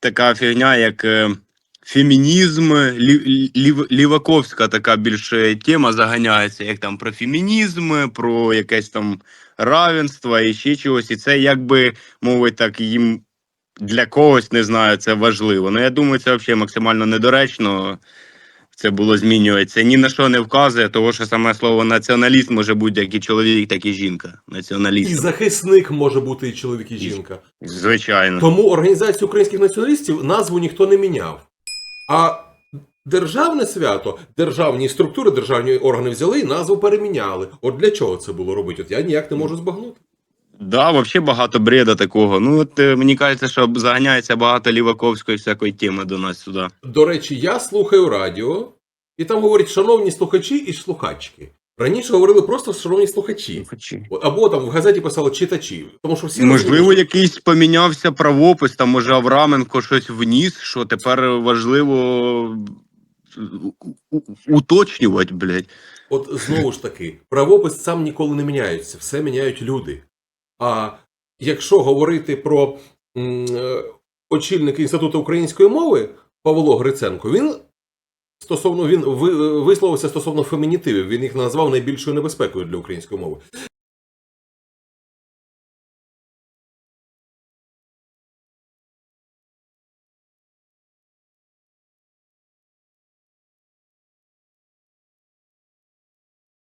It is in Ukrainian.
така фігня, як е, фемінізм, лі, лів, ліваковська така більш тема заганяється, як там про фемінізм, про якесь там равенство і ще чогось. І це якби мовить так їм для когось не знаю, це важливо. Ну я думаю, це взагалі максимально недоречно. Це було змінюватися. Ні на що не вказує, того що саме слово націоналіст може бути як і чоловік, так і жінка. І Націоналіст. захисник може бути і чоловік, і жінка. Звичайно. Тому організацію українських націоналістів назву ніхто не міняв. А державне свято, державні структури, державні органи взяли і назву переміняли. От для чого це було робити? От я ніяк не можу збагнути. Да, взагалі багато бреда такого. Ну, от е, мені кажеться, що заганяється багато ліваковської всякої теми до нас сюди. До речі, я слухаю радіо, і там говорять шановні слухачі і слухачки. Раніше говорили просто шановні слухачі. От, Або там в газеті писали читачі. Тому що всі Можливо, розуміють, якийсь помінявся правопис, там може Авраменко щось вніс, що тепер важливо у- у- уточнювати, блядь. От знову ж таки, правопис сам ніколи не міняється, все міняють люди. А якщо говорити про е, очільника Інституту української мови Павло Гриценко, він стосовно він висловився стосовно фемінітивів. Він їх назвав найбільшою небезпекою для української мови.